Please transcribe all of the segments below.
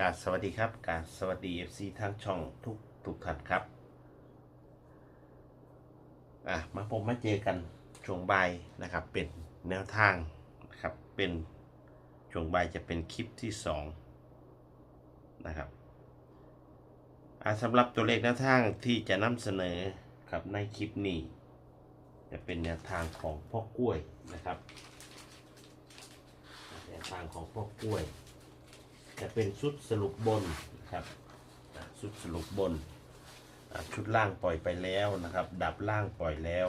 กาบสวัสดีครับกาบสวัสดี FC ทางช่องทุกทุกท่านครับ อะ มาพบมาเจอกันช่วงบ่ายนะครับ เป็นแนวทางนะครับ เป็นช่วงบ่ายจะเป็นคลิปที่สองนะครับ อะสำหรับตัวเลขแนวทางที่จะนำเสนอครับในคลิปนี้ จะเป็นแนวทางของพ่อกล้วยนะครับ แนวทางของพ่อกล้วย จะเป็นชุดสรุปบนนะครับชุดสรุปบน ชุดล่างปล่อยไปแล้วนะครับ ดับล่างปล่อยแล้ว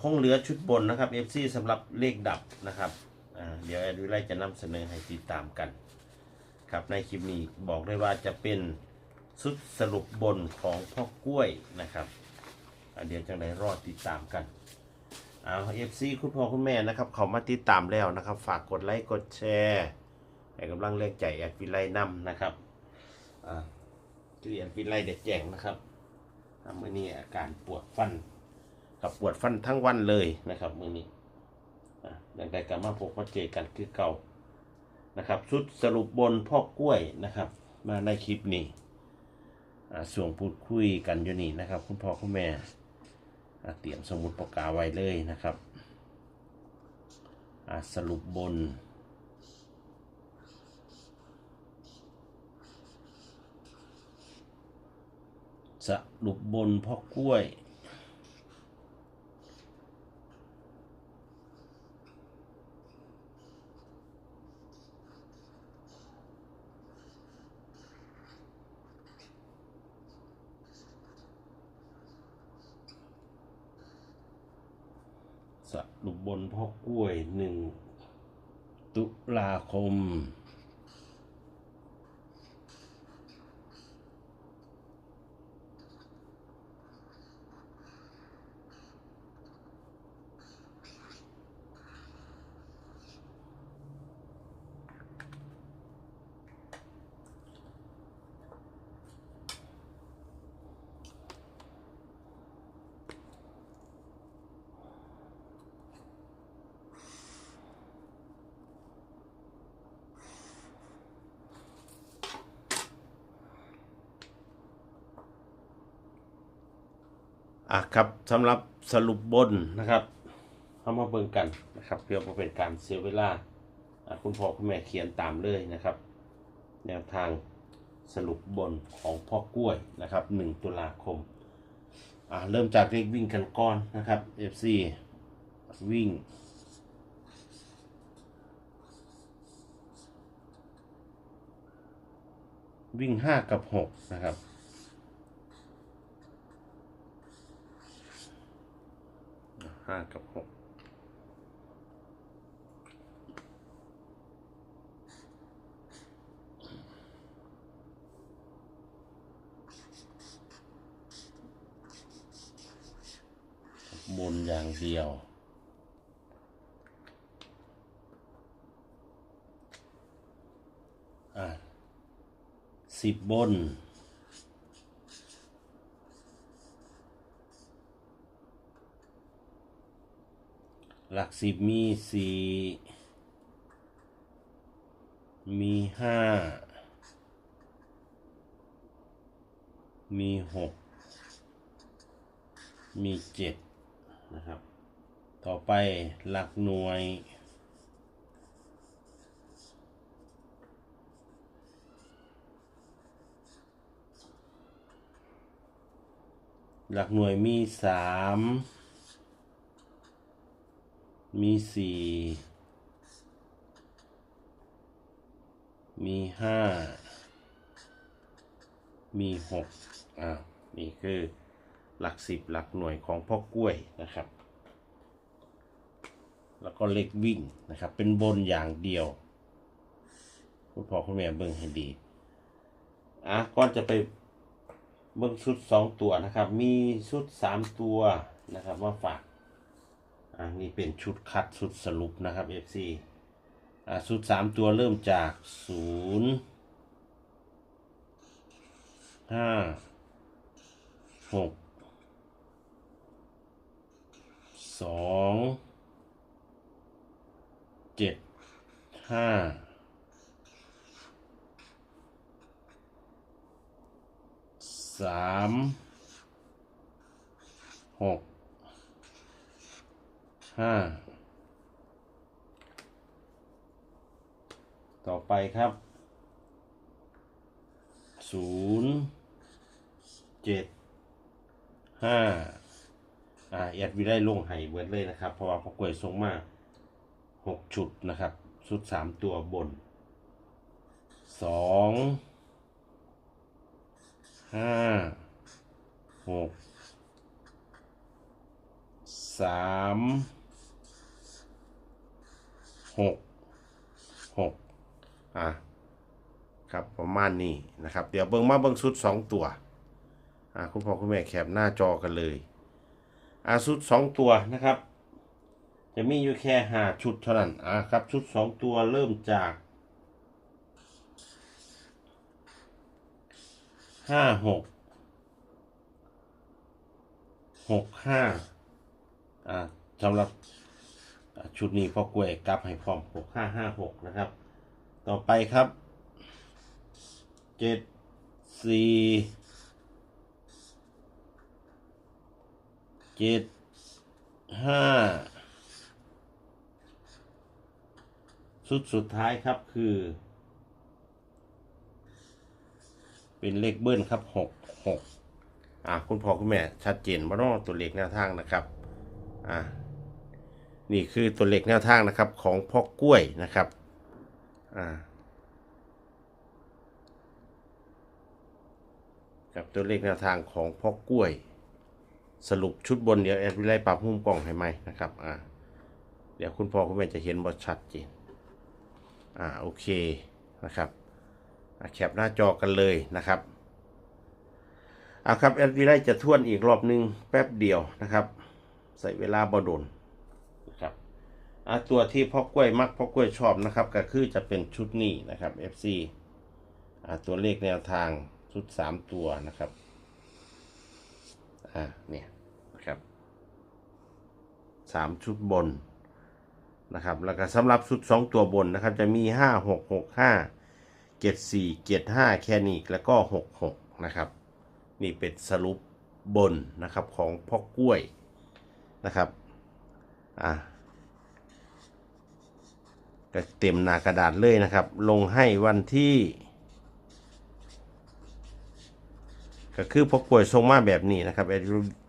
คงเหลือชุดบนนะครับ FC สำหรับเลขดับนะครับเดี๋ยวแอดวิไลจะนำเสนอให้ติดตามกัน ครับในคลิปนี้บอกได้ว่าจะเป็นชุดสรุปบนของพ่อกล้วยนะครับเดี๋ยวจังไดรอดติดตามกันเอาเอฟซีคุณพ่อคุณแม่นะครับ เขามาติดตามแล้วนะครับ ฝากกดไลค์กดแชร์ ให้กำลังเรียกใจแอดวิไลนำนะครับอ่าที่แอดวิไลเด็ดแจงนะครับอ่ามื่อนี้อาการปวดฟัน กับปวดฟันทั้งวันเลยนะครับมื่อนี้อ่าดังใดก็มาพบมาเจอกันคือเก่านะครับชุดสรุปบนพ่อกล้วยนะครับ มาในคลิปนี้ส่วนพูดคุยกันอยู่นี่นะครับ คุณพ่อคุณแม่เตรียมสมุดปากกาไว้เลยนะครับสรุปบน สรุปบนพ่อกล้วย สรุปบนพ่อกล้วยหนึ่งตุลาคม อะครับสำหรับสรุปบนนะครับเอามาเบิ่งกันนะครับ เพื่อเป็นการเสียเวลาอะคุณพ่อคุณแม่เขียนตามเลยนะครับ แนวทางสรุปบนของพ่อกล้วยนะครับ1ตุลาคมอะเริ่มจากเลขวิ่งกันก่อนนะครับ FC วิ่ง วิ่ง 5 กับ 6 นะครับ ห้ากับหกบนอย่างเดียวอะสิบบน หลักสิบมีสี่มีห้ามีหกมีเจ็ดนะครับ ต่อไปหลักหน่วย หลักหน่วยมีสาม มีสี่มีห้ามีหกอ่านี่คือหลักสิบหลักหน่วยของพ่อกล้วยนะครับ แล้วก็เลขวิ่งนะครับ เป็นบนอย่างเดียว คุณพ่อคุณแม่เบิ่งให้ดี อะก่อนจะไปเบิ่งชุดสองตัวนะครับ มีชุดสามตัวนะครับมาฝาก อันนี้เป็นชุดคัดชุดสรุปนะครับ FC อ่าชุดสามตัวเริ่มจากศูนย์ห้าหกสองเจ็ดห้าสามหก ห้าต่อไปครับศูนย์เจ็ดห้าอ่าแอดวิได้ลงไห้เบิดเลยนะครับ เพราะว่าพอกวยทรงมาหกชุดนะครับชุดสามตัวบนสองห้าหกสาม หกหกอะครับประมาณนี้นะครับ เดี๋ยวเบิ่งมาเบิ่งชุดสองตัวอะคุณพ่อคุณแม่แคปหน้าจอกันเลยอะชุดสองตัวนะครับ จะมีอยู่แค่ห้าชุดเท่านั้นอะครับชุดสองตัวเริ่มจากห้าหกหกห้าอ่าสำหรับ ชุดนี้พ่อกล้วยกลับให้พร้อมหกห้าห้าหกนะครับ ต่อไปครับเจ็ดสี่เจ็ดห้าชุดสุดท้ายครับคือ เป็นเลขเบิ้ลครับหกหกอ่าคุณพ่อคุณแม่ชัดเจนว่าน้องตัวเลขแนวทางนะครับ อ่า นี่คือตัวเลขแนวทางนะครับของพ่อกล้วยนะครับอ่ากับตัวเลขแนวทางของพ่อกล้วย สรุปชุดบนเดี๋ยวแอดวิไลปรับหุ้มกล่องให้ไหมนะครับอ่าเดี๋ยวคุณพ่อคุณแม่จะเห็นว่าชัดเจนอ่าโอเคนะครับแคปหน้าจอกันเลยนะครับเอาครับแอดวีไลจะทวนอีกรอบนึงแป๊บเดียวนะครับ ใส่เวลาบอดน ตัวที่พ่อกล้วยมักพ่อกล้วยชอบนะครับ ก็คือจะเป็นชุดนี้นะครับ FC อะตัวเลขแนวทางชุด 3 ตัวนะครับอะเนี่ยนะครับสามชุดบนนะครับแล้วก็สำหรับชุด 2 ตัวบนนะครับ จะมี 5 6 6 5เจ็ดสี่เจ็ดห้าแค่นี้แล้วก็หกหกนะครับ นี่เป็นสรุปบนนะครับของพ่อกล้วยนะครับอะ ก็เต็มหนากระดาษเลยนะครับ ลงให้วันที่ ก็คือพ่อกล้วยทรงมาแบบนี้นะครับ แ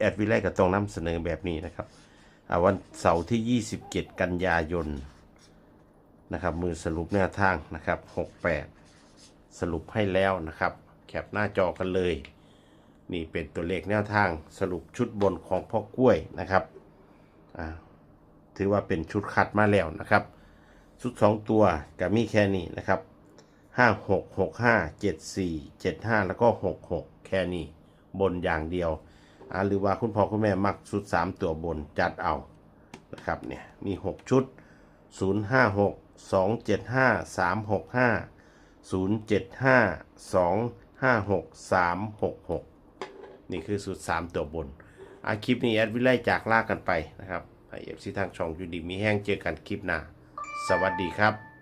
อดวิไลก็ต้องนำเสนอแบบนี้นะครับวันเสาร์ที่ 27 กันยายนนะครับมือสรุปแนวทางนะครับ 68 สรุปให้แล้วนะครับ แคปหน้าจอกันเลย นี่เป็นตัวเลขแนวทางสรุปชุดบนของพ่อกล้วยนะครับถือว่าเป็นชุดคัดมาแล้วนะครับ ชุด 2 ตัวกับมีแค่นี้นะครับ 5 6 6 5 7 4 7 5 แล้วก็ 6 6 แค่นี้ บนอย่างเดียวอาหรือว่าคุณพ่อคุณแม่มักชุด 3 ตัวบนจัดเอานะครับเนี่ยมี 6 ชุด 0 5 6 2 7 5 3 6 5 0 7 5 2 5 6 3 6 6 นี่คือสูตร3ตัวบนอาคลิปนี้แอดวิไลจากลากันไปนะครับให้เอฟซีทางช่องยูดีมีแห้งเจอกันคลิปหน้า สวัสดีครับ